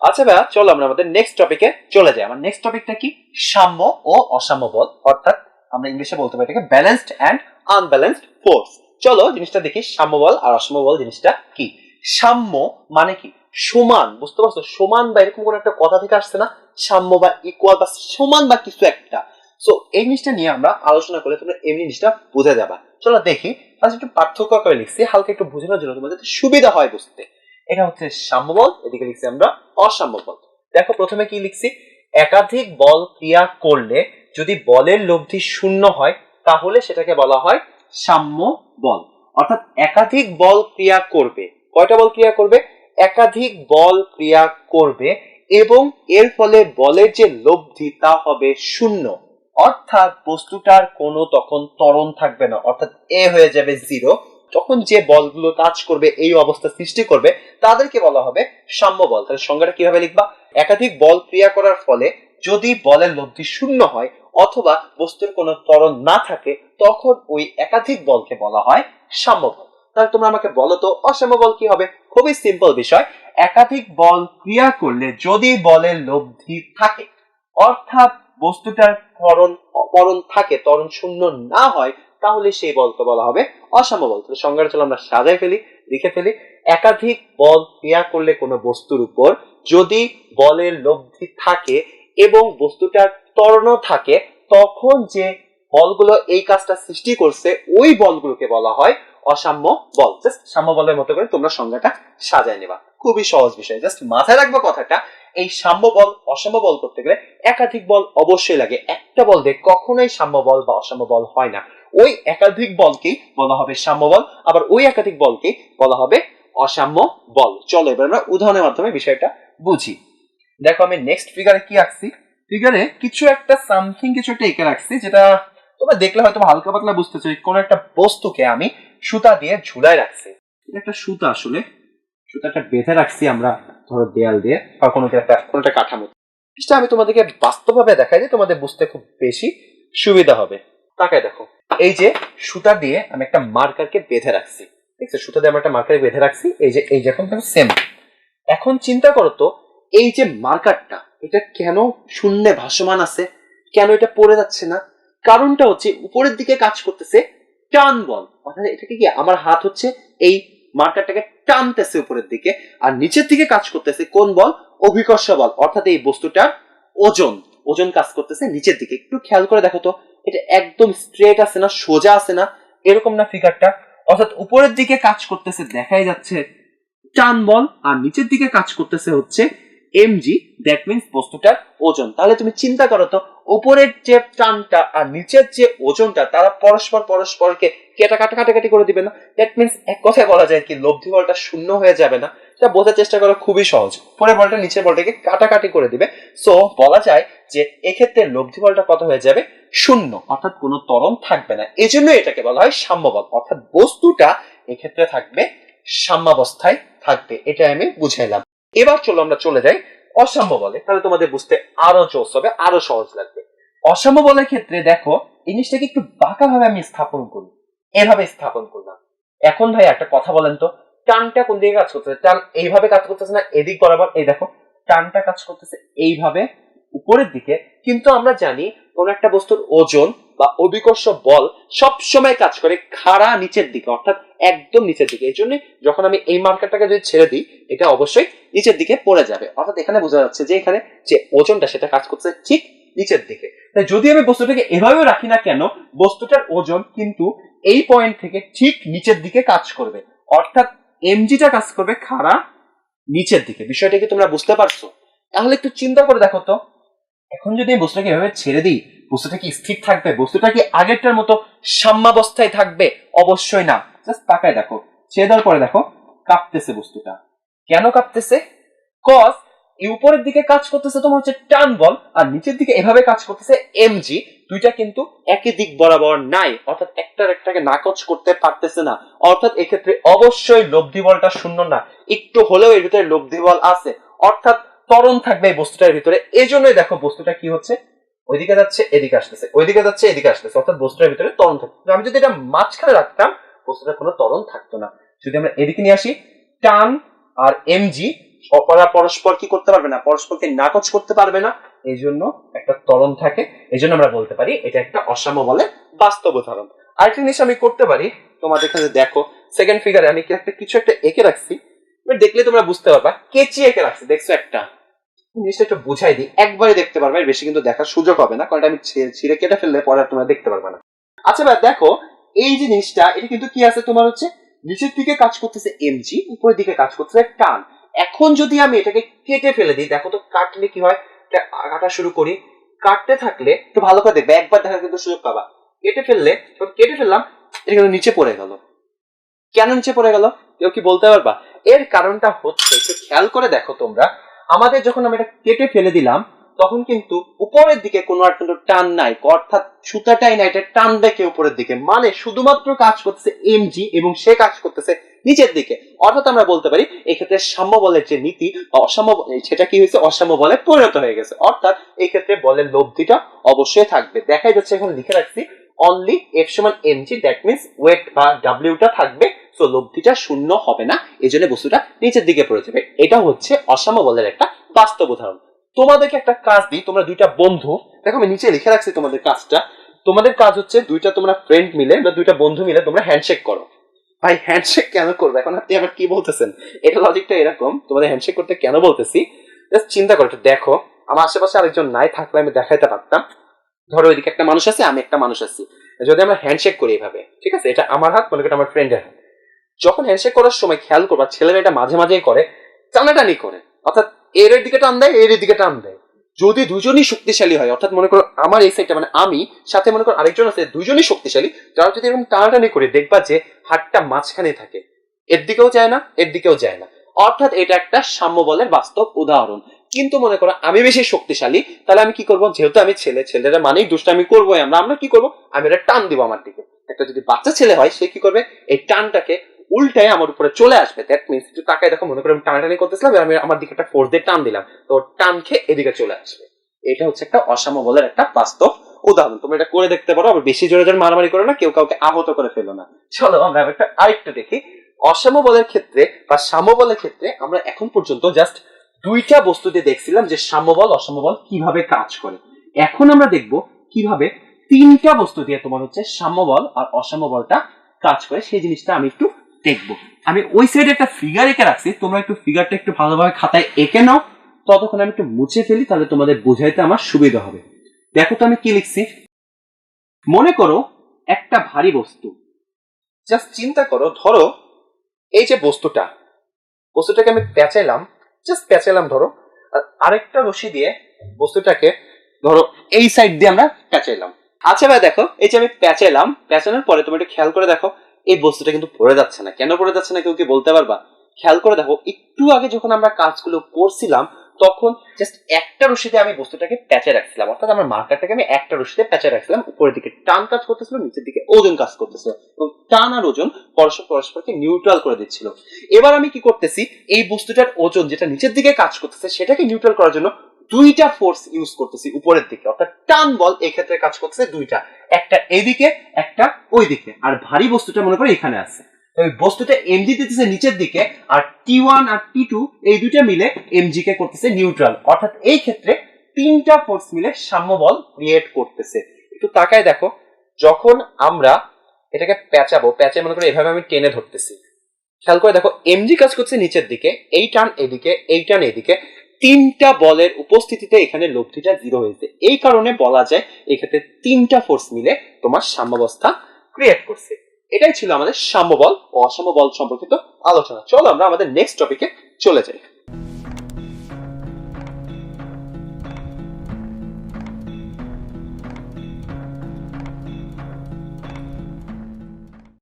আচ্ছা ভাইয়া, চলো আমরা আমাদের নেক্সট টপিকে চলে যাই। আমার নেক্সট টপিকটা কি? সাম্য ও অসাম্য বল। অর্থাৎ আমরা ইংলিশে বলতে পারি এটাকে ব্যালেন্সড অ্যান্ড আনব্যালেন্সড ফোর্স চলো জিনিসটা দেখি, সাম্য বল আর অসাম্য বল জিনিসটা কি? সাম্য মানে কি? সমান, বুঝতে পারছ? সমান বা এরকম কোন একটা কথা থেকে আসছে না। সাম্য বা ইকুয়াল বা সমান বা কিছু একটা। সো এই জিনিসটা নিয়ে আমরা আলোচনা করলে তোমরা এমনি জিনিসটা বুঝে যাবা। চলো দেখি আজ একটু পার্থক্য করে লিখছি, হালকা একটু বোঝানোর জন্য তোমাদের সুবিধা হয় বুঝতে। এটা হচ্ছে সাম্য বল এদিকে লিখছি আমরা অসাম্য বল দেখো প্রথমে কি লিখছি? একাধিক বল ক্রিয়া করলে যদি বলের লব্ধি শূন্য হয়, তাহলে সেটাকে বলা হয় সাম্য বল অর্থাৎ একাধিক বল ক্রিয়া করবে। কয়টা বল ক্রিয়া করবে? একাধিক বল ক্রিয়া করবে এবং এর ফলে বলের যে লব্ধি তা হবে শূন্য। অর্থাৎ বস্তুটার কোনো তখন ত্বরণ থাকবে না, অর্থাৎ এ হয়ে যাবে জিরো তখন যে বলগুলো কাজ করবে, এই অবস্থা সৃষ্টি করবে, তাদেরকে বলা হবে সাম্য বল। তাহলে সংজ্ঞাটা কীভাবে লিখবা? একাধিক বল ক্রিয়া করার ফলে যদি বলের লব্ধি শূন্য হয় অথবা বস্তুর কোনো ত্বরণ না থাকে, তখন ওই একাধিক বলকে বলা হয় সাম্য বল। তাহলে তোমরা আমাকে বলো তো, অসাম্য বল কি হবে? খুবই সিম্পল বিষয়। একাধিক বল ক্রিয়া করলে যদি বলের লব্ধি থাকে, অর্থাৎ বস্তুটার ত্বরণ ত্বরণ থাকে, ত্বরণ শূন্য না হয় তাহলে সেই বলকে বলা হবে অসাম্য বল। তাহলে সংজ্ঞাটা চলো আমরা সাজাই ফেলি, লিখে ফেলি। একাধিক বল ক্রিয়া করলে কোনো বস্তুর উপর যদি বলের লব্ধি থাকে এবং বস্তুটার ত্বরণও থাকে, তখন যে বলগুলো এই কাজটা সৃষ্টি করছে, ওই বলগুলোকে বলা হয় অসাম্য বল। জাস্ট সাম্য বলের মতো করে তোমরা সংজ্ঞাটা সাজায় নেবা। খুবই সহজ বিষয়। জাস্ট মাথায় রাখবা কথাটা, এই সাম্য বল, অসাম্য বল করতে গেলে একাধিক বল অবশ্যই লাগে। একটা বল দিয়ে কখনোই সাম্য বল বা অসাম্য বল হয় না। ওই একাধিক বলকেই বলা হবে সাম্য বল, আবার ওই একাধিক বলকেই বলা হবে অসাম্য বল। চলো এবার আমরা উদাহরণের মাধ্যমে বিষয়টা বুঝি। দেখো আমি নেক্সট ফিগারে কি আঁকছি? ফিগারে কিছু একটা সামথিং কিছু একটা এঁকে রাখছি, যেটা তোমরা দেখলে হয়তো হালকা পাতলা বুঝতে চাই কোন একটা বস্তুকে আমি সুতা দিয়ে ঝুলায় রাখছি। একটা সুতা আসলে, সুতাটা বেঁধে রাখছি আমরা, ধরো দেয়াল দিয়ে বা কোনো একটা কোনো একটা কাঠামো। আমি তোমাদেরকে বাস্তবভাবে দেখাই যে তোমাদের বুঝতে খুব বেশি সুবিধা হবে। তাকায় দেখো। এই যে সুতা দিয়ে আমি একটা মার্কারকে বেঁধে রাখছি। ঠিক আছে সুতা দিয়ে আমরা একটা মার্কার বেঁধে রাখছি। এই যে এই যে এখন সেম এখন চিন্তা করো তো, এই যে মার্কারটা, এটা কেন শূন্যে ভাসমান আছে? কেন এটা পড়ে যাচ্ছে না? কারণটা হচ্ছে উপরের দিকে কাজ করতেছে টান বল। অর্থাৎ এটাকে কি, আমার হাত হচ্ছে এই মার্কারটাকে টানতেছে উপরের দিকে, আর নিচের দিকে কাজ করতেছে কোন বল? অভিকর্ষ বল। অর্থাৎ এই বস্তুটার ওজন ওজন কাজ করতেছে নিচের দিকে। একটু খেয়াল করে দেখো তো এটা একদম স্ট্রেট আছে না, সোজা আছে না, এরকম না ফিগারটা অর্থাৎ উপরের দিকে কাজ করতেছে, দেখাই যাচ্ছে, টান বল, আর নিচের দিকে কাজ করতেছে হচ্ছে এমজি দ্যাট মিনস বস্তুটার ওজন। তাহলে তুমি চিন্তা করো তো, উপরের যে টানটা আর নিচের যে ওজনটা, তারা পরস্পর পরস্পরকে কেটা কাটা কাটাকাটি করে দিবে না। দ্যাট মিনস এক কথায় বলা যায় কি, লব্ধি বলটা শূন্য হয়ে যাবে না। এটা বোঝার চেষ্টা করা, খুবই সহজ। পরের বলটা নিচের বলটাকে কাটাকাটি করে দিবে। সো বলা যায় যে এক্ষেত্রে লব্ধি বলটা কত হয়ে যাবে? শূন্য। অর্থাৎ কোনো ত্বরণ থাকবে না। এজন্য এটাকে বলা হয় সাম্যবল। অর্থাৎ বস্তুটা এক্ষেত্রে থাকবে, সাম্যাবস্থায় থাকবে। এটা আমি বুঝাইলাম। এবার চলো আমরা চলে যাই অসাম্য বলে তাহলে তোমাদের বুঝতে আরও জোস হবে, আরও সহজ লাগবে। অসাম্য বলের ক্ষেত্রে দেখো জিনিসটাকে একটু বাঁকা ভাবে আমি স্থাপন করি। এভাবে স্থাপন করলাম। এখন ভাই একটা কথা বলেন তো, টানটা কোন দিকে কাজ করতেছে? টান এইভাবে কাজ করতেছে না? এদিক বরাবর, এই দেখো, টানটা কাজ করতেছে এইভাবে। উপরের দিকে, কিন্তু আমরা জানি কোন একটা বস্তুর ওজন বা অভিকর্ষ বল সব সময় কাজ করে খাড়া নিচের দিকে, অর্থাৎ একদম নিচের দিকে। এই জন্য যখন আমি এই মার্কারটাকে যদি ছেড়ে দিই, এটা অবশ্যই নিচের দিকে পড়ে যাবে। অর্থাৎ এখানে বোঝা যাচ্ছে যে এখানে যে ওজনটা, সেটা কাজ করছে ঠিক নিচের দিকে। তাই যদি আমি বস্তুটাকে এভাবেও রাখি না কেন, বস্তুটার ওজন কিন্তু এই পয়েন্ট থেকে ঠিক নিচের দিকে কাজ করবে। অর্থাৎ এমজিটা কাজ করবে খাড়া নিচের দিকে। বিষয়টা কি তোমরা বুঝতে পারছ? তাহলে একটু চিন্তা করে দেখো তো। এখন যদি আমি বস্তুটাকে এভাবে ছেড়ে দিই, বস্তুটা কি স্থির থাকবে? বস্তুটা কি আগেরটার মতো সাম্যাবস্থায় থাকবে? অবশ্যই না। জাস্ট তাকায় দেখো। ছেড়ে দেওয়ার পরে দেখো, কাঁপতেছে বস্তুটা। কেন কাঁপতেছে? কজ উপরের দিকে কাজ করতেছে তোমার হচ্ছে টান বল আর নিচের দিকে এভাবে কাজ করতেছে এমজি দুইটা কিন্তু একই দিক বরাবর নাই। অর্থাৎ একটার একটাকে নাকচ করতে পারতেছে না। অর্থাৎ এক্ষেত্রে অবশ্যই লব্ধি বলটা শূন্য না। একটু হলেও এর ভিতরে লব্ধি বল আছে। অর্থাৎ ত্বরণ থাকবে এই বস্তুটার ভিতরে। এই জন্যই দেখো বস্তুটা কি হচ্ছে? ওইদিকে যাচ্ছে, এদিকে আসতেছে। ওইদিকে যাচ্ছে, এদিকে আসতেছে। অর্থাৎ বস্তুটার ভিতরে ত্বরণ থাকবে। কিন্তু আমি যদি এটা মাঝখানে রাখতাম, বস্তুটার কোনো ত্বরণ থাকতো না। যদি আমরা এদিকে নিয়ে আসি, টান আর এমজি ওরা পরস্পর কি করতে পারবে না? পরস্পরকে নাকচ করতে পারবে না। এই জন্য একটা ত্বরণ থাকে। এই জন্য আমরা বলতে পারি, এটা একটা অসাম্য বলে বাস্তব উদাহরণ। আরেকটা জিনিস আমি করতে পারি, তোমাদের কাছে দেখো সেকেন্ড ফিগারে আমি কি একটা কিছু একটা এঁকে রাখছি। দেখলে তোমরা বুঝতে পারবা কেচি এঁকে রাখছি। দেখছ একটা? জিনিসটা একটু বুঝাই দিই। একবারে দেখতে পারবে বেশি কিন্তু দেখার সুযোগ হবে না, কারণ আমি ছিঁড়ে কেটে ফেললে পরে আর তোমরা দেখতে পারবে না। আচ্ছা ভাই, দেখো, এই যে জিনিসটা, এটা কিন্তু কি আছে তোমার হচ্ছে? নিচের দিকে কাজ করতেছে এমজি, উপরের দিকে কাজ করতেছে টান। এখন যদি আমি এটাকে কেটে ফেলে দিই, দেখো তো কাটলে কি হয়? কাটা শুরু করি। কাটতে থাকলে, একটু ভালো করে দেখবে, একবার দেখার কিন্তু সুযোগ পাবা। কেটে ফেললে কেটে ফেললাম, এটা কিন্তু নিচে পড়ে গেল। কেন নিচে পড়ে গেল? কেউ কি বলতে পারবা? এর কারণটা হচ্ছে, একটু খেয়াল করে দেখো তোমরা আমাদের যখন আমরা এটা কেটে ফেলে দিলাম, তখন কিন্তু উপরের দিকে কোনো আর কিন্তু টান নাই, অর্থাৎ সুতাটাই না, এটা টান দেখে উপরের দিকে। মানে শুধুমাত্র কাজ করতেছে এমজি এবং সে কাজ করতেছে নিচের দিকে। অর্থাৎ আমরা বলতে পারি, এক্ষেত্রে সাম্য বলের যে নীতি অসাম্য সেটা কি হয়েছে? অসাম্য বলে পরিণত হয়ে গেছে। অর্থাৎ এই ক্ষেত্রে বলের লব্ধিটা অবশ্যই থাকবে। দেখাই যাচ্ছে, এখন লিখে রাখছি অনলি এফ সমান এমজি দ্যাট মিনস ওয়েট বা ডাব্লিউটা থাকবে সো লব্ধিটা শূন্য হবে না এই জন্য বস্তুটা নিচের দিকে পড়ে যাবে। এটা হচ্ছে অসাম্য বলের একটা বাস্তব উদাহরণ। তোমাদেরকে একটা কাজ দিই, তোমরা দুইটা বন্ধু, দেখো আমি নিচে লিখে রাখছি তোমাদের কাজটা। তোমাদের কাজ হচ্ছে দুইটা তোমরা ফ্রেন্ড মিলে বা দুইটা বন্ধু মিলে তোমরা হ্যান্ডশেক করো। ভাই হ্যান্ডশেক কেন করবে? এখন আপনি আবার কি বলতেছেন? এটা লজিকটা এরকম, তোমাদের হ্যান্ডশেক করতে কেন বলতেছি? জাস্ট চিন্তা করো দেখো। আমার আশেপাশে আরেকজন নাই থাকলে আমি দেখাইতে পারতাম। ধরো ওইদিকে একটা মানুষ আছে, আমি একটা মানুষ আছি। যদি আমরা হ্যান্ডশেক করি এভাবে, ঠিক আছে? এটা আমার হাত, মনে করি আমার ফ্রেন্ডের হাত। যখন হ্যান্ডশেক করার সময় খেয়াল করবা ছেলেরা এটা মাঝে মাঝেই করে, টানাটানি করে। অর্থাৎ এর দিকে টান দেয়, এর দিকে টান দেয়। যদি দুজনই শক্তিশালী হয়, অর্থাৎ মনে করো আমার এই সাইডটা মানে আমি, সাথে মনে করো আরেকজন আছে দুজনই শক্তিশালী, তারা যদি এরকম টানাটানি করে, দেখবা যে হাতটা মাঝখানে থাকে। এর দিকেও যায় না, এর দিকেও যায় না। অর্থাৎ এটা একটা সাম্য বলের বাস্তব উদাহরণ। কিন্তু মনে করো আমি বেশি শক্তিশালী, তাহলে আমি কি করব? যেহেতু আমি ছেলে ছেলেরা মানেই দুষ্টামি করবোই আমরা আমরা কি করব? আমি এটা টান দিব আমার দিকে। একটা যদি বাচ্চা ছেলে হয়, সে কি করবে? এই টানটাকে উল্টায় আমার উপরে চলে আসবে। দ্যাট মিনস একটু তাকায় দেখো, মনে করো আমি টানাটানি করতেছিলাম আমি আমার দিকে একটা ফোর্স দিয়ে টান দিলাম। তো টান খেয়ে এদিকে চলে আসবে। এটা হচ্ছে একটা অসাম্য বলের একটা বাস্তব উদাহরণ। তোমরা এটা করে দেখতে পারো, আবার বেশি জোরে জোরে মারামারি করো না, কেউ কাউকে আহত করে ফেলো না। চলো আমরা একটা আরেকটু দেখি। অসাম্য বলের ক্ষেত্রে বা সাম্য বলের ক্ষেত্রে আমরা এখন পর্যন্ত জাস্ট দুইটা বস্তু দিয়ে দেখছিলাম যে সাম্য বল, অসাম্য বল কীভাবে কাজ করে। এখন আমরা দেখব কীভাবে তিনটা বস্তু দিয়ে তোমার হচ্ছে সাম্য বল আর অসাম্য বলটা কাজ করে। সেই জিনিসটা আমি একটু দেখব। আমি ওই সাইডে একটা ফিগার এঁকে রাখছি, তোমরা একটু ফিগারটা একটু ভালোভাবে খাতায় এঁকে নাও, ততক্ষণ আমি একটু মুছে ফেলি, তাহলে তোমাদের বোঝাইতে আমার সুবিধা হবে। দেখো তো আমি কি লিখছি। মনে করো একটা ভারী বস্তু। জাস্ট চিন্তা করো, ধরো এই যে বস্তুটা, বস্তুটাকে আমি পেঁচাইলাম, জাস্ট পেঁচাইলাম ধরো, আর আরেকটা রশি দিয়ে বস্তুটাকে ধরো এই সাইড দিয়ে আমরা পেঁচাইলাম। আচ্ছা ভাই, দেখো, এই যে আমি পেঁচাইলাম, পেঁচানোর পরে তুমি একটু খেয়াল করে দেখো এই বস্তুটা কিন্তু পড়ে যাচ্ছে না। কেন পড়ে যাচ্ছে না কেউ কি বলতে পারবা? খেয়াল করে দেখো, একটু আগে যখন আমরা কাজগুলো করছিলাম, তখন জাস্ট একটা রশিতে আমি বস্তুটাকে প্যাঁচে রাখছিলাম। অর্থাৎ আমার মার্কারটাকে আমি একটা রশিতে প্যাঁচে রাখছিলাম, উপরের দিকে টান কাজ করতেছিল, নিচের দিকে ওজন কাজ করতেছিল এবং টান আর ওজন পরস্পর পরস্পরকে নিউট্রাল করে দিচ্ছিল। এবার আমি কি করতেছি, এই বস্তুটার ওজন যেটা নিচের দিকে কাজ করতেছে, সেটাকে নিউট্রাল করার জন্য দুইটা ফোর্স ইউজ করতেছি উপরের দিকে। অর্থাৎ টান বল এক্ষেত্রে কাজ করতেছে দুইটা। একটা এদিকে, একটা ওই দিকে আর ভারী বস্তুটা মনে করো এখানে আছে। ওই বস্তুটা এমজি দিতেছে নিচের দিকে আর টি ওয়ান আর টি টু এই দুইটা মিলে এমজি কে করতেছে নিউট্রাল অর্থাৎ এই ক্ষেত্রে তিনটা ফোর্স মিলে সাম্য বল ক্রিয়েট করতেছে। একটু তাকায় দেখো, যখন আমরা এটাকে প্যাঁচাবো, প্যাঁচে মনে করো এভাবে আমি টেনে ধরতেছি। খেয়াল করে দেখো এমজি কাজ করছে নিচের দিকে, এই টান এদিকে, এই টান এদিকে। তিনটা বলের উপস্থিতিতে এখানে লব্ধিটা জিরো হয়েছে এই কারণে বলা যায় এক্ষেত্রে তিনটা ফোর্স মিলে তোমার সাম্যাবস্থা ক্রিয়েট করছে। এটাই ছিল আমাদের সাম্যবল ও অসাম্য বল সম্পর্কিত আলোচনা। চলো আমরা আমাদের নেক্সট টপিকে চলে যাই।